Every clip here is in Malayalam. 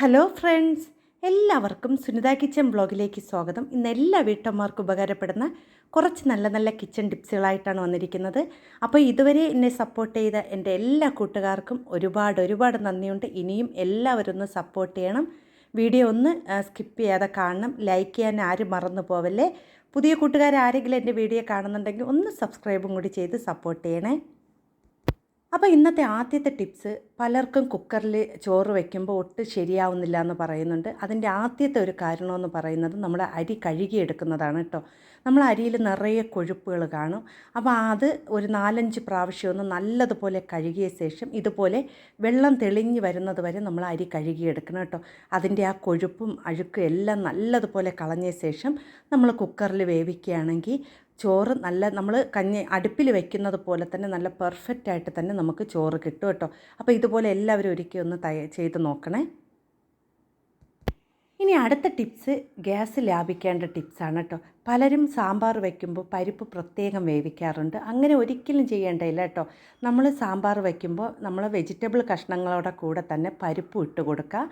ഹലോ ഫ്രണ്ട്സ് എല്ലാവർക്കും സുനിത കിച്ചൻ ബ്ലോഗിലേക്ക് സ്വാഗതം. ഇന്ന് എല്ലാ വീട്ടമ്മമാർക്കും ഉപകാരപ്പെടുന്ന കുറച്ച് നല്ല നല്ല കിച്ചൺ ടിപ്സുകളായിട്ടാണ് വന്നിരിക്കുന്നത്. അപ്പോൾ ഇതുവരെ എന്നെ സപ്പോർട്ട് ചെയ്ത എന്റെ എല്ലാ കൂട്ടുകാർക്കും ഒരുപാട് ഒരുപാട് നന്ദിയുണ്ട്. ഇനിയും എല്ലാവരും ഒന്ന് സപ്പോർട്ട് ചെയ്യണം. വീഡിയോ ഒന്ന് സ്കിപ്പ് ചെയ്യാതെ കാണണം. ലൈക്ക് ചെയ്യാൻ ആരും മറന്നു പോവല്ലേ? പുതിയ കൂട്ടുകാർ ആരെങ്കിലും എന്റെ വീഡിയോ കാണുന്നുണ്ടെങ്കിൽ ഒന്ന് സബ്സ്ക്രൈബും കൂടി ചെയ്ത് സപ്പോർട്ട് ചെയ്യണേ. അപ്പോൾ ഇന്നത്തെ ആദ്യത്തെ ടിപ്സ് പലർക്കും കുക്കറിൽ ചോറ് വയ്ക്കുമ്പോൾ ഒട്ട് ശരിയാവുന്നില്ല എന്ന് പറയുന്നുണ്ട്. അതിന്റെ ആദ്യത്തെ ഒരു കാരണമെന്ന് പറയുന്നത് നമ്മൾ അരി കഴുകിയെടുക്കുന്നതാണ് കേട്ടോ. നമ്മൾ അരിയിൽ നിറയെ കൊഴുപ്പുകൾ കാണും. അപ്പോൾ അത് ഒരു നാലഞ്ച് പ്രാവശ്യം ഒന്ന് നല്ലതുപോലെ കഴുകിയ ശേഷം ഇതുപോലെ വെള്ളം തെളിഞ്ഞ് വരുന്നത് വരെ നമ്മൾ അരി കഴുകിയെടുക്കണം കേട്ടോ. അതിന്റെ ആ കൊഴുപ്പും അഴുക്കും എല്ലാം നല്ലതുപോലെ കളഞ്ഞ ശേഷം നമ്മൾ കുക്കറിൽ വേവിക്കുകയാണെങ്കിൽ ചോറ് നല്ല നമ്മൾ കഞ്ഞി അടുപ്പിൽ വെക്കുന്നത് പോലെ തന്നെ നല്ല പെർഫെക്റ്റ് ആയിട്ട് തന്നെ നമുക്ക് ചോറ് കിട്ടും കേട്ടോ. അപ്പോൾ ഇതുപോലെ എല്ലാവരും ഒരുക്കി ഒന്ന് തയ്യ ചെയ്ത് നോക്കണേ. ഇനി അടുത്ത ടിപ്സ് ഗ്യാസ് ലാഭിക്കേണ്ട ടിപ്സാണ് കേട്ടോ. പലരും സാമ്പാർ വയ്ക്കുമ്പോൾ പരിപ്പ് പ്രത്യേകം വേവിക്കാറുണ്ട്. അങ്ങനെ ഒരിക്കലും ചെയ്യേണ്ടതില്ല കേട്ടോ. നമ്മൾ സാമ്പാർ വയ്ക്കുമ്പോൾ നമ്മൾ വെജിറ്റബിൾ കഷ്ണങ്ങളോടെ കൂടെ തന്നെ പരിപ്പ് ഇട്ട് കൊടുക്കുക.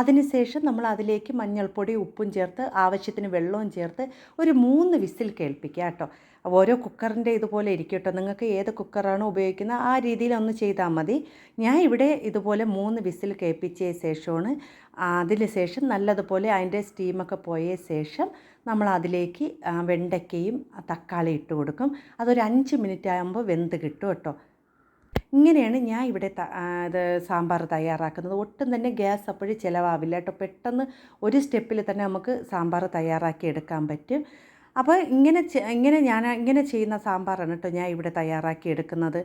അതിനുശേഷം നമ്മൾ അതിലേക്ക് മഞ്ഞൾപ്പൊടി ഉപ്പും ചേർത്ത് ആവശ്യത്തിന് വെള്ളവും ചേർത്ത് ഒരു മൂന്ന് വിസിൽ കേൾപ്പിക്കുക കേട്ടോ. ഓരോ കുക്കറിന്റെ ഇതുപോലെ ഇരിക്കും കേട്ടോ. നിങ്ങൾക്ക് ഏത് കുക്കറാണോ ഉപയോഗിക്കുന്നത് ആ രീതിയിൽ ഒന്ന് ചെയ്താൽ മതി. ഞാൻ ഇവിടെ ഇതുപോലെ മൂന്ന് വിസിൽ കേൾപ്പിച്ച ശേഷമാണ് അതിന് ശേഷം നല്ലതുപോലെ അതിന്റെ സ്റ്റീമൊക്കെ പോയ ശേഷം നമ്മൾ അതിലേക്ക് വെണ്ടയ്ക്കയും തക്കാളി ഇട്ട് കൊടുക്കും. അതൊരു അഞ്ച് മിനിറ്റ് ആകുമ്പോൾ വെന്ത് കിട്ടും കേട്ടോ. ഇങ്ങനെയാണ് ഞാൻ ഇവിടെ ഇത് സാമ്പാർ തയ്യാറാക്കുന്നത്. ഒട്ടും തന്നെ ഗ്യാസ് അപ്പോഴും ചിലവാവില്ല കേട്ടോ. പെട്ടെന്ന് ഒരു സ്റ്റെപ്പിൽ തന്നെ നമുക്ക് സാമ്പാർ തയ്യാറാക്കി എടുക്കാൻ പറ്റും. അപ്പോൾ ഇങ്ങനെ ഇങ്ങനെ ഞാൻ ഇങ്ങനെ ചെയ്യുന്ന സാമ്പാറാണ് കേട്ടോ ഞാൻ ഇവിടെ തയ്യാറാക്കി എടുക്കുന്നത്.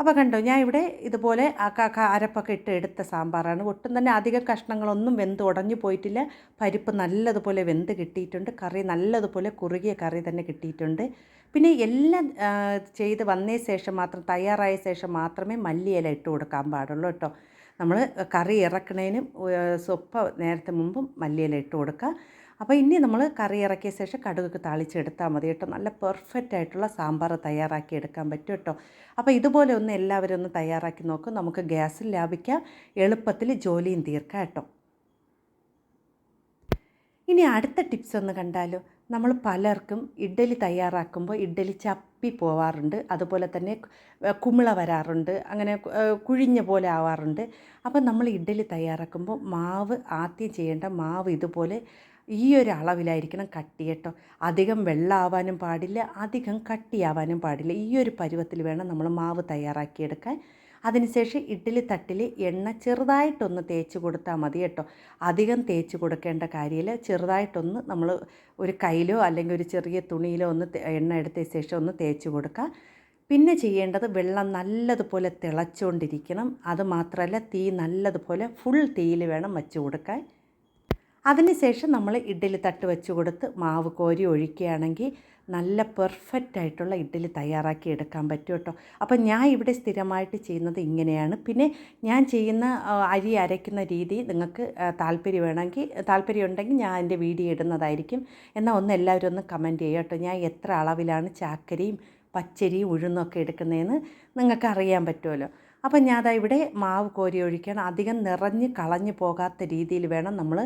അപ്പോൾ കണ്ടോ ഞാൻ ഇവിടെ ഇതുപോലെ ആ കാക്ക അരപ്പൊക്കെ ഇട്ട് എടുത്ത സാമ്പാറാണ്. ഒട്ടും തന്നെ അധിക കഷ്ണങ്ങളൊന്നും വെന്ത് ഉടഞ്ഞു പോയിട്ടില്ല. പരിപ്പ് നല്ലതുപോലെ വെന്ത് കിട്ടിയിട്ടുണ്ട്. കറി നല്ലതുപോലെ കുറുകിയ കറി തന്നെ കിട്ടിയിട്ടുണ്ട്. പിന്നെ എല്ലാം ചെയ്ത് വന്നേ ശേഷം മാത്രം തയ്യാറായ ശേഷം മാത്രമേ മല്ലിയില ഇട്ട് കൊടുക്കാൻ പാടുള്ളൂ കേട്ടോ. നമ്മൾ കറി ഇറക്കണേനും സ്വപ്പ നേരത്തെ മുമ്പും മല്ലിയില ഇട്ട് കൊടുക്കുക. അപ്പോൾ ഇനി നമ്മൾ കറി ഇറക്കിയ ശേഷം കടുകൊക്കെ താളിച്ചെടുത്താൽ മതി കേട്ടോ. നല്ല പെർഫെക്റ്റ് ആയിട്ടുള്ള സാമ്പാർ തയ്യാറാക്കി എടുക്കാൻ പറ്റും കേട്ടോ. അപ്പോൾ ഇതുപോലെ ഒന്ന് എല്ലാവരും ഒന്ന് തയ്യാറാക്കി നോക്കും. നമുക്ക് ഗ്യാസിൽ ലാഭിക്കാം. എളുപ്പത്തിൽ ജോലിയും തീർക്കാം കേട്ടോ. ഇനി അടുത്ത ടിപ്സ് ഒന്ന് കണ്ടാലോ? നമ്മൾ പലർക്കും ഇഡ്ഡലി തയ്യാറാക്കുമ്പോൾ ഇഡ്ഡലി ചപ്പി പോവാറുണ്ട്. അതുപോലെ തന്നെ കുമിള വരാറുണ്ട്. അങ്ങനെ കുഴിഞ്ഞ പോലെ ആവാറുണ്ട്. അപ്പം നമ്മൾ ഇഡ്ഡലി തയ്യാറാക്കുമ്പോൾ മാവ് ആദ്യം ചെയ്യേണ്ട മാവ് ഇതുപോലെ ഈ ഒരു അളവിലായിരിക്കണം കട്ടി കേട്ടോ. അധികം വെള്ളമാവാനും പാടില്ല അധികം കട്ടിയാവാനും പാടില്ല. ഈ ഒരു പരുവത്തിൽ വേണം നമ്മൾ മാവ് തയ്യാറാക്കിയെടുക്കാൻ. അതിനുശേഷം ഇഡ്ഡലി തട്ടിൽ എണ്ണ ചെറുതായിട്ടൊന്ന് തേച്ച് കൊടുത്താൽ മതി കേട്ടോ. അധികം തേച്ച് കൊടുക്കേണ്ട കാര്യമില്ല. ചെറുതായിട്ടൊന്ന് നമ്മൾ ഒരു കയ്യിലോ അല്ലെങ്കിൽ ഒരു ചെറിയ തുണിയിലോ ഒന്ന് എണ്ണ എടുത്ത ശേഷം ഒന്ന് തേച്ച് കൊടുക്കുക പിന്നെ ചെയ്യേണ്ടത് വെള്ളം നല്ലതുപോലെ തിളച്ചുകൊണ്ടിരിക്കണം അത് മാത്രമല്ല തീ നല്ലതുപോലെ ഫുൾ തീയിൽ വേണം വച്ച് കൊടുക്കാൻ. അതിനുശേഷം നമ്മൾ ഇഡ്ഡലി തട്ട് വെച്ച് കൊടുത്ത് മാവ് കോരി ഒഴിക്കുകയാണെങ്കിൽ നല്ല പെർഫെക്റ്റ് ആയിട്ടുള്ള ഇഡ്ഡലി തയ്യാറാക്കി എടുക്കാൻ പറ്റും കേട്ടോ. അപ്പം ഞാൻ ഇവിടെ സ്ഥിരമായിട്ട് ചെയ്യുന്നത് ഇങ്ങനെയാണ്. പിന്നെ ഞാൻ ചെയ്യുന്ന അരി അരയ്ക്കുന്ന രീതി നിങ്ങൾക്ക് താല്പര്യം വേണമെങ്കിൽ താല്പര്യം ഉണ്ടെങ്കിൽ ഞാൻ എന്റെ വീഡിയോ ഇടുന്നതായിരിക്കും. എന്നാൽ ഒന്ന് എല്ലാവരും ഒന്ന് കമന്റ് ചെയ്യുക കേട്ടോ. ഞാൻ എത്ര അളവിലാണ് ചാക്കരയും പച്ചരിയും ഉഴുന്നൊക്കെ എടുക്കുന്നതെന്ന് നിങ്ങൾക്ക് അറിയാൻ പറ്റുമല്ലോ. അപ്പം ഞാൻ അതാ ഇവിടെ മാവ് കോരി ഒഴിക്കണം അധികം നിറഞ്ഞ് കളഞ്ഞു പോകാത്ത രീതിയിൽ വേണം നമ്മൾ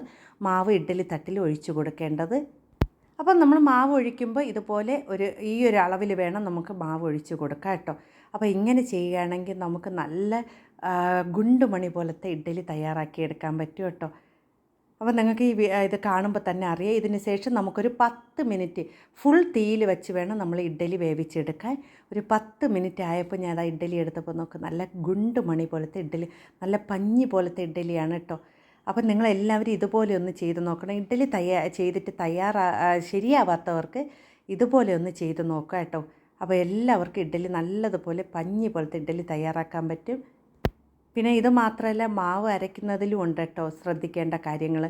മാവ് ഇഡ്ഡലി തട്ടിൽ ഒഴിച്ചു കൊടുക്കേണ്ടത്. അപ്പം നമ്മൾ മാവ് ഒഴിക്കുമ്പോൾ ഇതുപോലെ ഒരു ഈ ഒരു അളവിൽ വേണം നമുക്ക് മാവ് ഒഴിച്ച് കൊടുക്കാം കേട്ടോ. അപ്പോൾ ഇങ്ങനെ ചെയ്യുകയാണെങ്കിൽ നമുക്ക് നല്ല ഗുണ്ടുമണി പോലത്തെ ഇഡ്ഡലി തയ്യാറാക്കി എടുക്കാൻ പറ്റും കേട്ടോ. അപ്പോൾ നിങ്ങൾക്ക് ഈ ഇത് കാണുമ്പോൾ തന്നെ അറിയാം. ഇതിന് ശേഷം നമുക്കൊരു പത്ത് മിനിറ്റ് ഫുൾ തീയിൽ വെച്ച് വേണം നമ്മൾ ഇഡ്ഡലി വേവിച്ചെടുക്കാൻ. ഒരു പത്ത് മിനിറ്റ് ആയപ്പോൾ ഞാൻ ആ ഇഡ്ഡലി എടുത്തപ്പോൾ നോക്ക് നല്ല ഗുണ്ട് മണി പോലത്തെ ഇഡ്ഡലി നല്ല പഞ്ഞി പോലത്തെ ഇഡ്ഡലിയാണ് കേട്ടോ. അപ്പം നിങ്ങളെല്ലാവരും ഇതുപോലെ ഒന്ന് ചെയ്ത് നോക്കണം. ഇഡ്ഡലി തയ്യാ ചെയ്തിട്ട് തയ്യാറാ ശരിയാവാത്തവർക്ക് ഇതുപോലെ ഒന്ന് ചെയ്ത് നോക്കാം കേട്ടോ. അപ്പോൾ എല്ലാവർക്കും ഇഡ്ഡലി നല്ലതുപോലെ പഞ്ഞി പോലത്തെ ഇഡ്ഡലി തയ്യാറാക്കാൻ പറ്റും. പിന്നെ ഇത് മാത്രമല്ല മാവ് അരയ്ക്കുന്നതിലും ഉണ്ട് കേട്ടോ ശ്രദ്ധിക്കേണ്ട കാര്യങ്ങൾ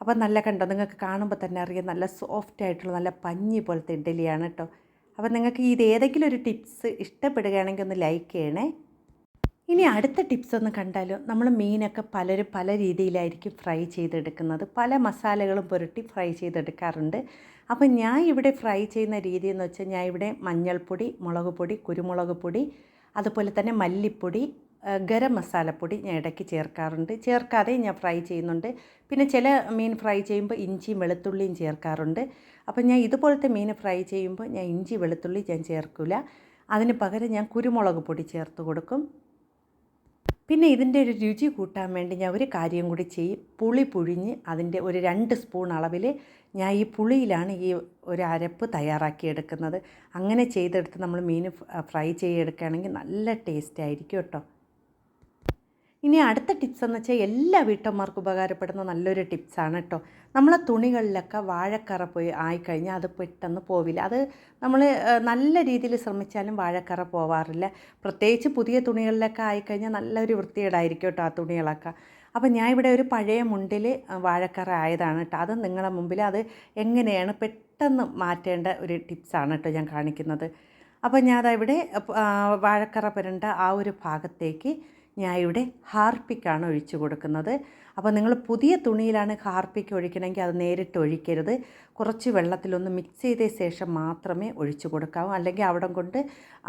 അപ്പോൾ നല്ല കണ്ടോ നിങ്ങൾക്ക് കാണുമ്പോൾ തന്നെ അറിയാം നല്ല സോഫ്റ്റ് ആയിട്ടുള്ള നല്ല പഞ്ഞി പോലത്തെ ഇഡ്ഡലിയാണ് കേട്ടോ അപ്പോൾ നിങ്ങൾക്ക് ഇത് ഏതെങ്കിലും ഒരു ടിപ്സ് ഇഷ്ടപ്പെടുകയാണെങ്കിൽ ഒന്ന് ലൈക്ക് ചെയ്യണേ. ഇനി അടുത്ത ടിപ്സ് ഒന്ന് കണ്ടാലോ നമ്മൾ മീനൊക്കെ പലരും പല രീതിയിലായിരിക്കും ഫ്രൈ ചെയ്തെടുക്കുന്നത്. പല മസാലകളും പുരട്ടി ഫ്രൈ ചെയ്തെടുക്കാറുണ്ട്. അപ്പോൾ ഞാൻ ഇവിടെ ഫ്രൈ ചെയ്യുന്ന രീതി എന്ന് വെച്ചാൽ ഞാൻ ഇവിടെ മഞ്ഞൾപ്പൊടി മുളക് പൊടി കുരുമുളക് പൊടി അതുപോലെ തന്നെ മല്ലിപ്പൊടി ഗരം മസാലപ്പൊടി ഞാൻ ഇടയ്ക്ക് ചേർക്കാറുണ്ട്. ചേർക്കാതെ ഞാൻ ഫ്രൈ ചെയ്യുന്നുണ്ട്. പിന്നെ ചില മീൻ ഫ്രൈ ചെയ്യുമ്പോൾ ഇഞ്ചിയും വെളുത്തുള്ളിയും ചേർക്കാറുണ്ട്. അപ്പോൾ ഞാൻ ഇതുപോലത്തെ മീൻ ഫ്രൈ ചെയ്യുമ്പോൾ ഞാൻ ഇഞ്ചി വെളുത്തുള്ളി ഞാൻ ചേർക്കില്ല അതിന് പകരം ഞാൻ കുരുമുളക് പൊടി ചേർത്ത് കൊടുക്കും. പിന്നെ ഇതിന്റെ ഒരു രുചി കൂട്ടാൻ വേണ്ടി ഞാൻ ഒരു കാര്യം കൂടി ചെയ്യും. പുളി പുഴിഞ്ഞ് അതിന്റെ ഒരു രണ്ട് സ്പൂൺ അളവിൽ ഞാൻ ഈ പുളിയിലാണ് ഈ ഒരു അരപ്പ് തയ്യാറാക്കിയെടുക്കുന്നത് അങ്ങനെ ചെയ്തെടുത്ത് നമ്മൾ മീൻ ഫ്രൈ ചെയ്തെടുക്കുകയാണെങ്കിൽ നല്ല ടേസ്റ്റ് ആയിരിക്കും കേട്ടോ. ഇനി അടുത്ത ടിപ്സ് എന്ന് വെച്ചാൽ എല്ലാ വീട്ടമ്മമാർക്കും ഉപകാരപ്പെടുന്ന നല്ലൊരു ടിപ്സാണ് കേട്ടോ നമ്മളെ തുണികളിലൊക്കെ വാഴക്കറ പോയി ആയിക്കഴിഞ്ഞാൽ അത് പെട്ടെന്ന് പോവില്ല. അത് നമ്മൾ നല്ല രീതിയിൽ ശ്രമിച്ചാലും വാഴക്കറ പോവാറില്ല. പ്രത്യേകിച്ച് പുതിയ തുണികളിലൊക്കെ ആയിക്കഴിഞ്ഞാൽ നല്ലൊരു വൃത്തികേടായിരിക്കും കേട്ടോ ആ തുണികളൊക്കെ. അപ്പോൾ ഞാൻ ഇവിടെ ഒരു പഴയ മുണ്ടിൽ വാഴക്കറ ആയതാണ് കേട്ടോ അത് നിങ്ങളെ മുമ്പിൽ അത് എങ്ങനെയാണ് പെട്ടെന്ന് മാറ്റേണ്ട ഒരു ടിപ്സാണ് കേട്ടോ ഞാൻ കാണിക്കുന്നത്. അപ്പോൾ ഞാൻ ഇവിടെ വാഴക്കറ പുരണ്ട ആ ഒരു ഭാഗത്തേക്ക് ഞാൻ ഇവിടെ ഹാർപ്പിക്കാണ് ഒഴിച്ചു കൊടുക്കുന്നത്. അപ്പോൾ നിങ്ങൾ പുതിയ തുണിയിലാണ് ഹാർപ്പിക്ക് ഒഴിക്കണമെങ്കിൽ അത് നേരിട്ട് ഒഴിക്കരുത്. കുറച്ച് വെള്ളത്തിലൊന്ന് മിക്സ് ചെയ്ത ശേഷം മാത്രമേ ഒഴിച്ചു കൊടുക്കാവൂ. അല്ലെങ്കിൽ അവിടം കൊണ്ട്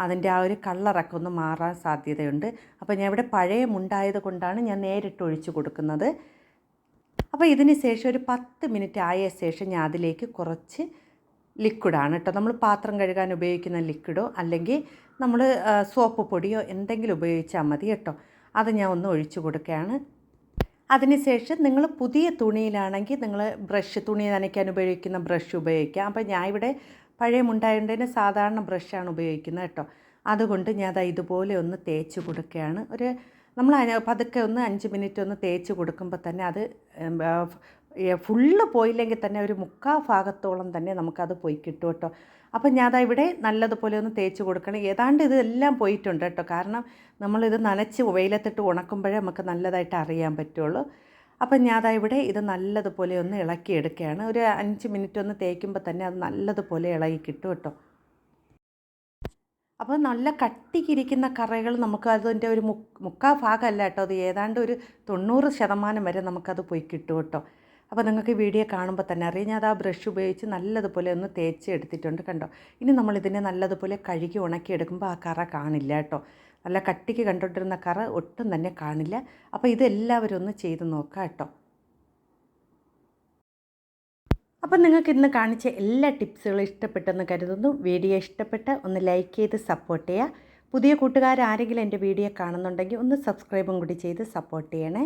അതിന്റെ ആ ഒരു കളറൊക്കെ ഒന്ന് മാറാൻ സാധ്യതയുണ്ട്. അപ്പോൾ ഞാൻ ഇവിടെ പഴയ മുണ്ടായത് കൊണ്ടാണ് ഞാൻ നേരിട്ട് ഒഴിച്ചു കൊടുക്കുന്നത്. അപ്പോൾ ഇതിന് ശേഷം ഒരു പത്ത് മിനിറ്റ് ആയ ശേഷം ഞാൻ അതിലേക്ക് കുറച്ച് ലിക്വിഡാണ് കേട്ടോ. നമ്മൾ പാത്രം കഴുകാൻ ഉപയോഗിക്കുന്ന ലിക്വിഡോ അല്ലെങ്കിൽ നമ്മൾ സോപ്പ് പൊടിയോ എന്തെങ്കിലും ഉപയോഗിച്ചാൽ മതി കേട്ടോ. അത് ഞാൻ ഒന്ന് ഒഴിച്ചു കൊടുക്കുകയാണ്. അതിനുശേഷം നിങ്ങൾ പുതിയ തുണിയിലാണെങ്കിൽ നിങ്ങൾ ബ്രഷ് തുണി നനയ്ക്കാൻ ഉപയോഗിക്കുന്ന ബ്രഷ് ഉപയോഗിക്കാം. അപ്പോൾ ഞാൻ ഇവിടെ പഴയ മുണ്ടായതിന് സാധാരണ ബ്രഷാണ് ഉപയോഗിക്കുന്നത് കേട്ടോ. അതുകൊണ്ട് ഞാൻ ദാ ഇതുപോലെ ഒന്ന് തേച്ച് കൊടുക്കുകയാണ്. ഒരു നമ്മൾ പതുക്കെ ഒന്ന് അഞ്ച് മിനിറ്റ് ഒന്ന് തേച്ച് കൊടുക്കുമ്പോൾ തന്നെ അത് ഫുള്ള് പോയില്ലെങ്കിൽ തന്നെ ഒരു മുക്കാ ഭാഗത്തോളം തന്നെ നമുക്കത് പോയി കിട്ടും കേട്ടോ. അപ്പം ഞാൻ അതാ ഇവിടെ നല്ലതുപോലെ ഒന്ന് തേച്ച് കൊടുക്കണം. ഏതാണ്ട് ഇതെല്ലാം പോയിട്ടുണ്ട് കേട്ടോ. കാരണം നമ്മളിത് നനച്ച് വെയിലത്തിട്ട് ഉണക്കുമ്പോഴേ നമുക്ക് നല്ലതായിട്ട് അറിയാൻ പറ്റുള്ളൂ. അപ്പം ഞാൻ അതാ ഇവിടെ ഇത് നല്ലതുപോലെ ഒന്ന് ഇളക്കിയെടുക്കുകയാണ് ഒരു അഞ്ച് മിനിറ്റ് ഒന്ന് തേക്കുമ്പോൾ തന്നെ അത് നല്ലതുപോലെ ഇളകി കിട്ടും കേട്ടോ. അപ്പോൾ നല്ല കട്ടിക്കിരിക്കുന്ന കറകൾ നമുക്ക് അതിന്റെ ഒരു മുക്ക് ഭാഗമല്ല കേട്ടോ. അത് ഏതാണ്ട് ഒരു തൊണ്ണൂറ് ശതമാനം വരെ നമുക്കത് പോയി കിട്ടും കേട്ടോ. അപ്പോൾ നിങ്ങൾക്ക് വീഡിയോ കാണുമ്പോൾ തന്നെ അറിയാം. ഞാൻ അത് ആ ബ്രഷ് ഉപയോഗിച്ച് നല്ലതുപോലെ ഒന്ന് തേച്ച് എടുത്തിട്ടുണ്ട് കണ്ടോ? ഇനി നമ്മളിതിനെ നല്ലതുപോലെ കഴുകി ഉണക്കിയെടുക്കുമ്പോൾ ആ കറ കാണില്ല കേട്ടോ. നല്ല കട്ടിക്ക് കണ്ടുകൊണ്ടിരുന്ന കറ ഒട്ടും തന്നെ കാണില്ല. അപ്പോൾ ഇതെല്ലാവരും ഒന്ന് ചെയ്ത് നോക്കാം കേട്ടോ. അപ്പം നിങ്ങൾക്ക് ഇന്ന് കാണിച്ച എല്ലാ ടിപ്സുകളും ഇഷ്ടപ്പെട്ടെന്ന് കരുതുന്നു. വീഡിയോ ഇഷ്ടപ്പെട്ട ഒന്ന് ലൈക്ക് ചെയ്ത് സപ്പോർട്ട് ചെയ്യുക. പുതിയ കൂട്ടുകാരാരെങ്കിലും എന്റെ വീഡിയോ കാണുന്നുണ്ടെങ്കിൽ ഒന്ന് സബ്സ്ക്രൈബും കൂടി ചെയ്ത് സപ്പോർട്ട് ചെയ്യണേ.